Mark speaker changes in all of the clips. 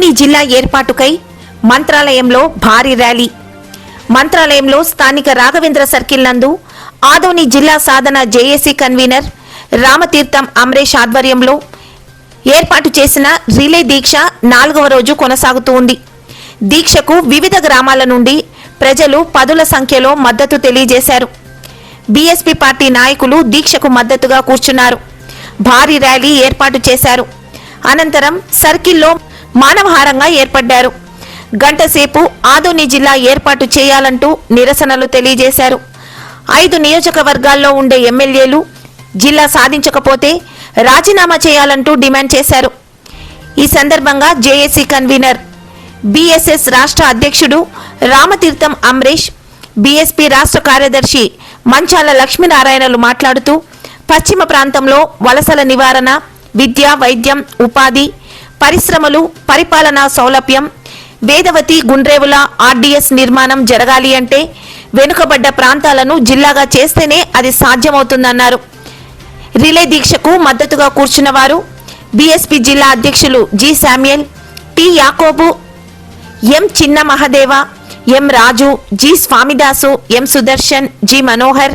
Speaker 1: ఆదోని జిల్లా ఏర్పాటుకై మంత్రాలయంలో భారీ ర్యాలీ. మంత్రాలయంలో స్థానిక రాఘవేంద్ర సర్కిల్ నందు ఆదోని జిల్లా సాధన జేఏసీ కన్వీనర్ రామతీర్థం అమరేష్ ఆధ్వర్యంలో ఏర్పాటు చేసిన రిలే దీక్ష నాలుగవ రోజు కొనసాగుతూ ఉంది. దీక్షకు వివిధ గ్రామాల నుండి ప్రజలు పదుల సంఖ్యలో మద్దతు తెలియజేశారు. బీఎస్పీ పార్టీ నాయకులు దీక్షకు మద్దతుగా కూర్చున్నారు. భారీ ర్యాలీ ఏర్పాటు చేశారు. అనంతరం సర్కిల్లో మానవహారంగా ఏర్పడ్డారు. గంటసేపు ఆదోని జిల్లా ఏర్పాటు చేయాలంటూ నిరసనలు తెలియజేశారు. ఐదు నియోజకవర్గాల్లో ఉండే ఎమ్మెల్యేలు జిల్లా సాధించకపోతే రాజీనామా చేయాలంటూ డిమాండ్ చేశారు. ఈ సందర్భంగా జేఏసీ కన్వీనర్ బీఎస్ఎస్ రాష్ట్ర అధ్యక్షుడు రామతీర్థం అమరేష్ బీఎస్పీ రాష్ట్ర కార్యదర్శి మంచాల లక్ష్మీనారాయణలు మాట్లాడుతూ పశ్చిమ ప్రాంతంలో వలసల నివారణ విద్య వైద్యం ఉపాధి పరిశ్రమలు పరిపాలనా సౌలభ్యం వేదవతి గుండ్రేవుల ఆర్డీఎస్ నిర్మాణం జరగాలి అంటే వెనుకబడ్డ ప్రాంతాలను జిల్లాగా చేస్తేనే అది సాధ్యమవుతుందన్నారు. రిలే దీక్షకు మద్దతుగా కూర్చున్న వారు బీఎస్పీ జిల్లా అధ్యక్షులు G Samuel T Yakobu M Chinna Mahadeva M Raju G Swamidasu M Sudarshan G Manohar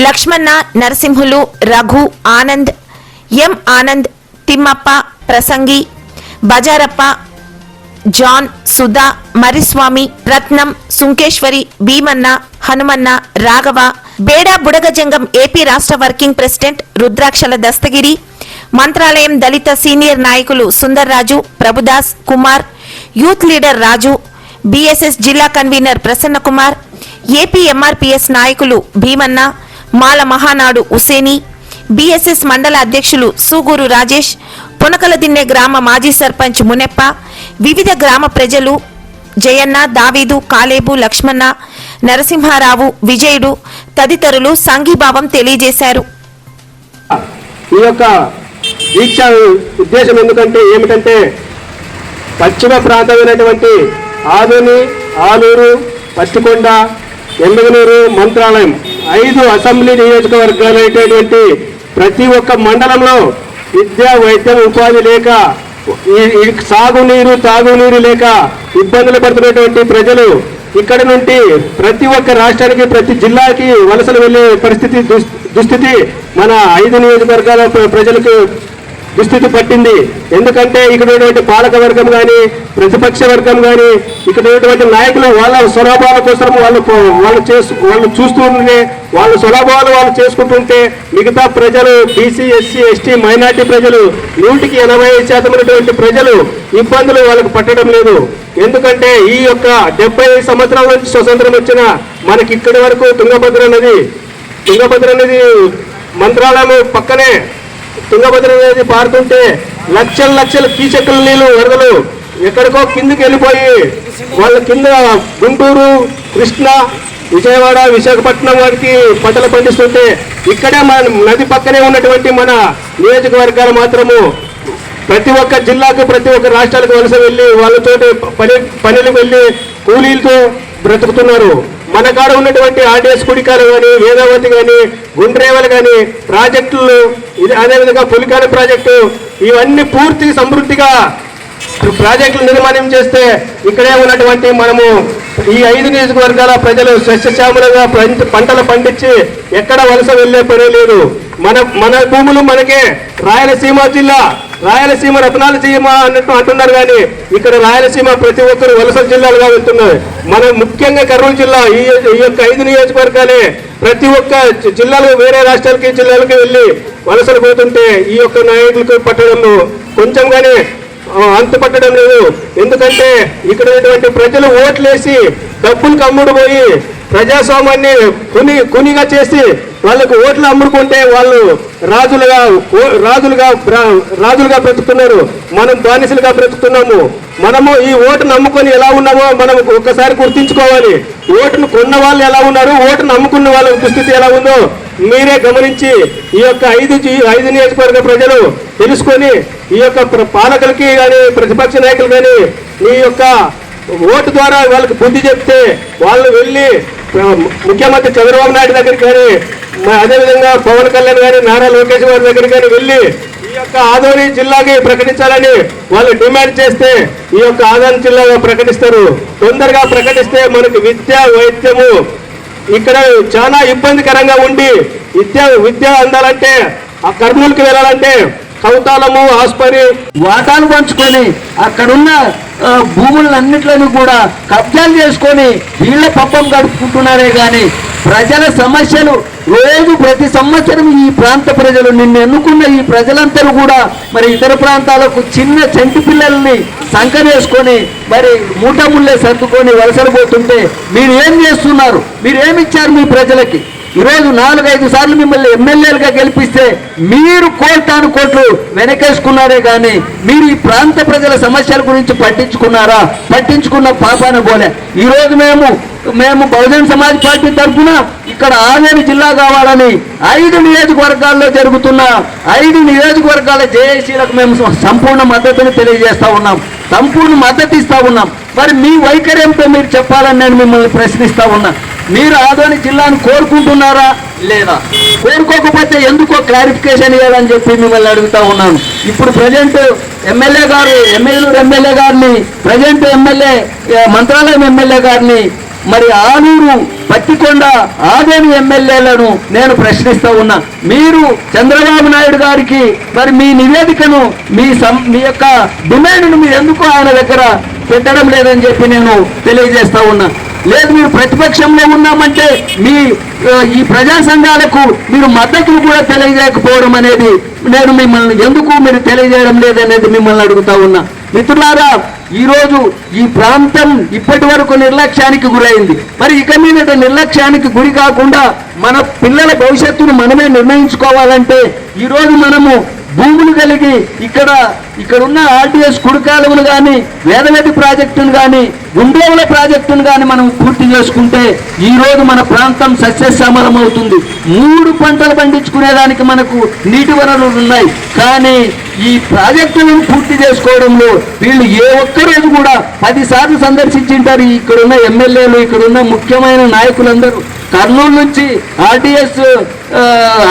Speaker 1: Lakshmana Narasimhulu Raghu Anand M Anand Thimmappa Prasangi Bazarappa John Sudha Mariswamy Ratnam Sunkeshwari Bheemanna Hanumanna Raghava Beda Budagajangam AP రాష్ట్ర working president రుద్రాక్షల Dastagiri Mantralayam దళిత senior నాయకులు Sundarraju Prabhudas Kumar youth leader Raju BSS జిల్లా convener Prasanna Kumar AP MRPS నాయకులు Bhimanna Mala Mahanadu Useni BSS మండల అధ్యక్షులు సూగూరు రాజేష్ పునకలదిన్నె గ్రామ మాజీ సర్పంచ్ మునెప్ప వివిధ గ్రామ ప్రజలు జయన్న దావీదు కాలేబు లక్ష్మణ నరసింహారావు విజయుడు తదితరులు సంఘీభావం తెలియజేశారు.
Speaker 2: ఈ యొక్క దీక్ష ఉద్దేశం ఎందుకంటే ఏమిటంటే పశ్చిమ ప్రాంతమైనటువంటి ఆదుని ఆలూరు పచ్చికొండ ఎమ్మిగనూరు మంత్రాలయం ఐదు అసెంబ్లీ నియోజకవర్గాలైనటువంటి ప్రతి ఒక్క మండలంలో విద్య వైద్యం ఉపాధి లేక ఈ- సాగునీరు తాగునీరు లేక ఇబ్బందులు పడుతున్నటువంటి ప్రజలు ఇక్కడ నుండి ప్రతి ఒక్క రాష్ట్రానికి ప్రతి జిల్లాకి వలసలు వెళ్ళే పరిస్థితి దుస్- దుస్థితి మన ఐదు నియోజకవర్గాల ప్రజలకు దుస్థితి పట్టింది. ఎందుకంటే ఇక్కడ ఉన్నటువంటి పాలక వర్గం కానీ ప్రతిపక్ష వర్గం కానీ ఇక్కడ ఉన్నటువంటి నాయకులు వాళ్ళ స్వలాభాల కోసం వాళ్ళు వాళ్ళు చేసు వాళ్ళు చూస్తూ ఉంటే వాళ్ళ స్వలాభాలు వాళ్ళు చేసుకుంటుంటే మిగతా ప్రజలు బీసీ ఎస్సీ ఎస్టీ మైనార్టీ ప్రజలు నూటికి ఎనభై శాతం ఉన్నటువంటి ప్రజలు ఇబ్బందులు వాళ్ళకు పట్టడం లేదు. ఎందుకంటే ఈ యొక్క డెబ్బై సంవత్సరాల నుంచి స్వతంత్రం వచ్చిన మనకి ఇక్కడి వరకు తుంగభద్ర నది తుంగభద్ర నది మంత్రాలయం పక్కనే తుంగభద్ర నది పారుతుంటే లక్షల లక్షల కీచకుల నీళ్ళు వరదలు ఎక్కడికో కిందికి వెళ్ళిపోయి వాళ్ళ కింద గుంటూరు కృష్ణ విజయవాడ విశాఖపట్నం వారికి పంటలు పండిస్తుంటే ఇక్కడే మన నది పక్కనే ఉన్నటువంటి మన నియోజకవర్గాలు మాత్రము ప్రతి ఒక్క జిల్లాకు ప్రతి ఒక్క రాష్ట్రాలకు వలస వెళ్ళి వాళ్ళతో పని పనులకు వెళ్ళి కూలీలతో బ్రతుకుతున్నారు. మన కాడ ఉన్నటువంటి ఆర్డీఎస్ కుడికాలు కానీ వేదావతి కానీ గుండ్రేవలు కానీ ప్రాజెక్టులు ఇది అదేవిధంగా పులికాల ప్రాజెక్టు ఇవన్నీ పూర్తి సమృద్ధిగా ప్రాజెక్టులు నిర్మాణం చేస్తే ఇక్కడే ఉన్నటువంటి మనము ఈ ఐదు నియోజకవర్గాల ప్రజలు సస్యశ్యామలంగా పంటలు పండించి ఎక్కడ వలస వెళ్ళే పని లేదు. మన మన భూములు మనకే. రాయలసీమ జిల్లా రాయలసీమ రత్నాల సీమ అన్నట్టు అంటున్నారు కానీ ఇక్కడ రాయలసీమ ప్రతి ఒక్కరు వలస జిల్లాలుగా వెళ్తున్నారు. మన ముఖ్యంగా కర్నూలు జిల్లా ఈ ఈ యొక్క ఐదు నియోజకవర్గాలే ప్రతి ఒక్క జిల్లాలో జిల్లాలు వేరే రాష్ట్రాలకి జిల్లాలకి వెళ్ళి వలసలు పోతుంటే ఈ యొక్క నాయకులకు పట్టడంలో కొంచెం కానీ అంత పట్టడం లేదు. ఎందుకంటే ఇక్కడ ఉన్నటువంటి ప్రజలు ఓట్లేసి డబ్బులు కమ్ముడు పోయి ప్రజాస్వామ్యాన్ని కుని కునిగా చేసి వాళ్ళకు ఓట్లు అమ్ముడుకుంటే వాళ్ళు రాజులుగా ఓ- రాజులుగా రాజులుగా బ్రతుకుతున్నారు. మనం బానిసలుగా బ్రతుకుతున్నాము. మనము ఈ ఓటును అమ్ముకొని ఎలా ఉన్నామో మనం ఒక్కసారి గుర్తించుకోవాలి. ఓటును కొన్న వాళ్ళు ఎలా ఉన్నారు? ఓటును అమ్ముకున్న వాళ్ళ దుస్థితి ఎలా ఉందో మీరే గమనించి ఈ యొక్క ఐదు ఐదు నియోజకవర్గ ప్రజలు తెలుసుకొని ఈ యొక్క ప్ర- పాలకులకి కానీ ప్రతిపక్ష నాయకులు కానీ ఈ యొక్క ఓటు ద్వారా వాళ్ళకి బుద్ధి చెప్తే వాళ్ళు వెళ్ళి ముఖ్యమంత్రి చంద్రబాబు నాయుడు దగ్గరికి కానీ అదేవిధంగా పవన్ కళ్యాణ్ గారి నారా లోకేష్ గారి దగ్గరికి కానీ వెళ్ళి ఈ యొక్క ఆదోని జిల్లాకి ప్రకటించాలని వాళ్ళు డిమాండ్ చేస్తే ఈ యొక్క ఆదోని జిల్లాగా ప్రకటిస్తారు. తొందరగా ప్రకటిస్తే మనకు విద్య వైద్యము ఇక్కడ చాలా ఇబ్బందికరంగా ఉండి విద్య విద్య అందాలంటే ఆ కర్నూలుకి వెళ్ళాలంటే కౌతాలము ఆస్పరి
Speaker 3: వాటాలు పంచుకొని అక్కడున్న ఆ, భూములన్నిట్లను కూడా కబ్జాలు చేసుకొని వీళ్ళ పప్పం గడుపుకుంటున్నారే కానీ ప్రజల సమస్యలు రోజు ప్రతి సంవత్సరం ఈ ప్రాంత ప్రజలు నిన్ను ఎన్నుకున్న ఈ ప్రజలందరూ కూడా మరి ఇతర ప్రాంతాలకు చిన్న చెంటి పిల్లల్ని సంకరేసుకొని మరి మూటముళ్ళే సర్దుకొని వలసలు పోతుంటే మీరు ఏం చేస్తున్నారు? మీరు ఏమిచ్చారు మీ ప్రజలకి? ఈరోజు నాలుగైదు సార్లు మిమ్మల్ని ఎమ్మెల్యేలుగా గెలిపిస్తే మీరు కోటాను కోట్లు వెనకేసుకున్నారే కానీ మీరు ఈ ప్రాంత ప్రజల సమస్యల గురించి పట్టించుకున్నారా? పట్టించుకున్న పాపాన పోలే. ఈరోజు మేము మేము బహుజన్ సమాజ్ పార్టీ తరఫున ఇక్కడ ఆవేరు జిల్లా కావాలని ఐదు నియోజకవర్గాల్లో జరుగుతున్న ఐదు నియోజకవర్గాల జేఏసీలకు మేము సంపూర్ణ మద్దతుని తెలియజేస్తా ఉన్నాం. సంపూర్ణ మద్దతు ఇస్తా ఉన్నాం. మరి మీ వైఖరి ఏమిటో మీరు చెప్పాలని నేను మిమ్మల్ని ప్రశ్నిస్తా ఉన్నా. మీరు ఆదోని జిల్లాను కోరుకుంటున్నారా లేదా? కోరుకోకపోతే ఎందుకో క్లారిఫికేషన్ ఇవ్వాలని చెప్పి మిమ్మల్ని అడుగుతా ఉన్నాను. ఇప్పుడు ప్రజెంట్ ఎమ్మెల్యే గారు ఎమ్మెల్యేలు ఎమ్మెల్యే గారిని ప్రజెంట్ ఎమ్మెల్యే మంత్రాలయం ఎమ్మెల్యే గారిని మరి ఆలూరు పత్తికొండ ఆదేవి ఎమ్మెల్యేలను నేను ప్రశ్నిస్తూ ఉన్నా. మీరు చంద్రబాబు నాయుడు గారికి మరి మీ నివేదికను మీ సం మీ యొక్క డిమాండ్ను మీరు ఎందుకు ఆయన దగ్గర పెట్టడం లేదని చెప్పి నేను తెలియజేస్తా ఉన్నా. లేదు మీరు ప్రతిపక్షంలో ఉన్నామంటే మీ ఈ ప్రజా సంఘాలకు మీరు మద్దతును కూడా తెలియజేయకపోవడం అనేది నేను మిమ్మల్ని ఎందుకు మీరు తెలియజేయడం లేదనేది మిమ్మల్ని అడుగుతా ఉన్నా. మిత్రులారా ఈరోజు ఈ ప్రాంతం ఇప్పటి వరకు నిర్లక్ష్యానికి గురైంది. మరి ఇక మీదట నిర్లక్ష్యానికి గురి కాకుండా మన పిల్లల భవిష్యత్తును మనమే నిర్ణయించుకోవాలంటే ఈరోజు మనము భూములు కలిగి ఇక్కడ ఇక్కడ ఉన్న ఆర్టీఎస్ కుడికాలువలు కానీ వేదవేది ప్రాజెక్టును కానీ గుండోవుల ప్రాజెక్టును కానీ మనం పూర్తి చేసుకుంటే ఈ రోజు మన ప్రాంతం సస్యశ్యామలం అవుతుంది మూడు పంటలు పండించుకునేదానికి మనకు నీటి వనరులు ఉన్నాయి. కానీ ఈ ప్రాజెక్టులను పూర్తి చేసుకోవడంలో వీళ్ళు ఏ ఒక్కరోజు కూడా పదిసార్లు సందర్శించింటారు. ఇక్కడున్న ఎమ్మెల్యేలు ఇక్కడున్న ముఖ్యమైన నాయకులందరూ. కర్నూలు నుంచి ఆర్టీఎస్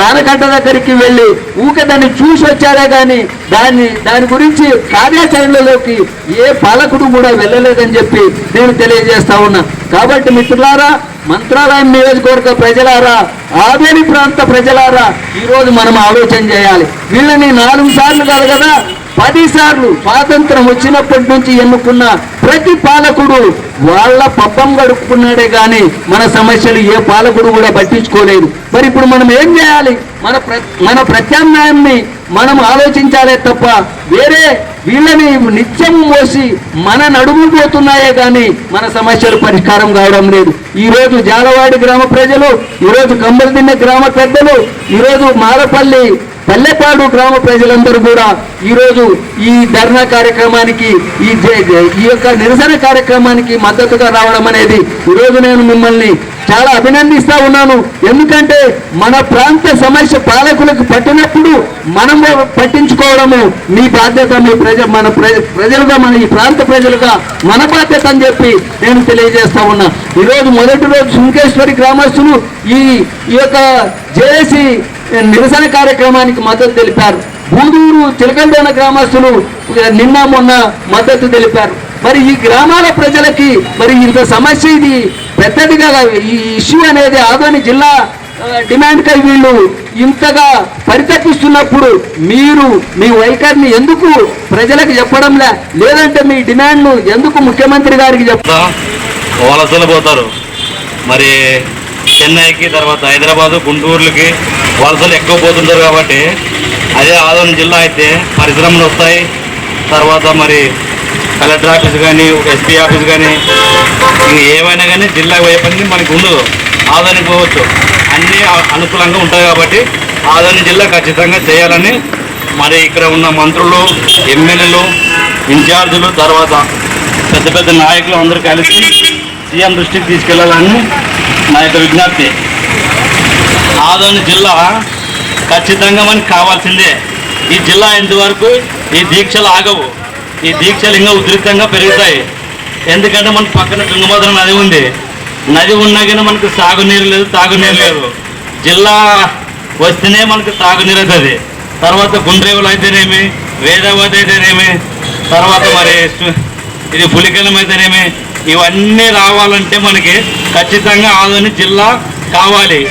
Speaker 3: ఆనకట్ట దగ్గరికి వెళ్ళి ఊకే దాన్ని చూసి వచ్చారే కానీ దాన్ని దాని గురించి కార్యాచరణలోకి ఏ పాలకుడు కూడా వెళ్ళలేదని చెప్పి నేను తెలియజేస్తా ఉన్నా. కాబట్టి మిత్రులారా మంత్రాలయం నియోజకవర్గ ప్రజలారా ఆవేరి ప్రాంత ప్రజలారా ఈరోజు మనం ఆలోచన చేయాలి. వీళ్ళని నాలుగు సార్లు కాదు కదా పదిసార్లు స్వాతంత్రం వచ్చినప్పటి నుంచి ఎన్నుకున్న ప్రతి పాలకుడు వాళ్ళ పబ్బం గడుపుకున్నాడే కానీ మన సమస్యలు ఏ పాలకుడు కూడా పట్టించుకోలేదు. మరి ఇప్పుడు మనం ఏం చేయాలి? మన ప్ర మన ప్రత్యామ్నాయాన్ని మనం ఆలోచించాలే తప్ప వేరే వీళ్ళని నిత్యం మోసి మన నడుము పోతున్నాయే కానీ మన సమస్యలు పరిష్కారం కావడం లేదు. ఈ రోజు జాలవాడి గ్రామ ప్రజలు ఈరోజు కంబలదిన్నె గ్రామ పెద్దలు ఈరోజు మారపల్లి పల్లెపాడు గ్రామ ప్రజలందరూ కూడా ఈరోజు ఈ ధర్నా కార్యక్రమానికి ఈ జే- ఈ యొక్క నిరసన కార్యక్రమానికి మద్దతుగా రావడం అనేది ఈరోజు నేను మిమ్మల్ని చాలా అభినందిస్తా ఉన్నాను. ఎందుకంటే మన ప్రాంత సమస్య పాలకులకు పట్టినప్పుడు మనము పట్టించుకోవడము మీ బాధ్యత మీ ప్రజ మన ప్రజలుగా మన ఈ ప్రాంత ప్రజలుగా మన బాధ్యత అని చెప్పి నేను తెలియజేస్తా ఉన్నా. ఈరోజు మొదటి రోజు సుంకేశ్వరి గ్రామస్తులు ఈ ఈ యొక్క జేఏసీ నిరసన కార్యక్రమానికి మద్దతు తెలిపారు. బూదూరు చిలకండోన గ్రామస్తులు నిన్న మొన్న మద్దతు తెలిపారు. మరి ఈ గ్రామాల ప్రజలకి మరి ఇంత సమస్య ఇది పెద్దదిగా ఈ ఇష్యూ అనేది ఆదోని జిల్లా డిమాండ్ కై వీళ్ళు ఇంతగా పరితపిస్తున్నప్పుడు మీరు మీ వైఖరిని ఎందుకు ప్రజలకు చెప్పడంలే లేదంటే మీ డిమాండ్ను ఎందుకు ముఖ్యమంత్రి గారికి
Speaker 4: చెప్తారు వలసలు పోతారు. మరి చెన్నైకి తర్వాత హైదరాబాదు గుంటూరులకి వలసలు ఎక్కువ పోతుంటారు కాబట్టి అదే ఆదోని జిల్లా అయితే పరిశ్రమలు వస్తాయి. తర్వాత మరి కలెక్టర్ ఆఫీస్ కానీ ఎస్పీ ఆఫీస్ కానీ ఇంక ఏమైనా కానీ జిల్లా పోయే పని మనకు ఉండదు. ఆదోని పోవచ్చు. అన్నీ అనుకూలంగా ఉంటాయి కాబట్టి ఆదోని జిల్లా ఖచ్చితంగా చేయాలని మరి ఇక్కడ ఉన్న మంత్రులు ఎమ్మెల్యేలు ఇన్ఛార్జీలు తర్వాత పెద్ద పెద్ద నాయకులు అందరూ కలిసి సీఎం దృష్టికి తీసుకెళ్ళాలని నా యొక్క విజ్ఞప్తి. ఆదోని జిల్లా ఖచ్చితంగా మనకు కావాల్సిందే. ఈ జిల్లా ఇంతవరకు ఈ దీక్షలు ఆగవు. ఈ దీక్షలు ఇంకా ఉధృతంగా పెరుగుతాయి. ఎందుకంటే మన పక్కన తుంగభద్ర నది ఉంది. నది ఉన్నా కానీ మనకు సాగునీరు లేదు తాగునీరు లేదు. జిల్లా వస్తేనే మనకు తాగునీరు అవుతుంది తర్వాత గుండ్రేవులు అయితేనేమి వేదావతి అయితేనేమి తర్వాత మరి ఇది పులికలం అయితేనేమి ఇవన్నీ రావాలంటే మనకి ఖచ్చితంగా ఆదోని జిల్లా కావాలి.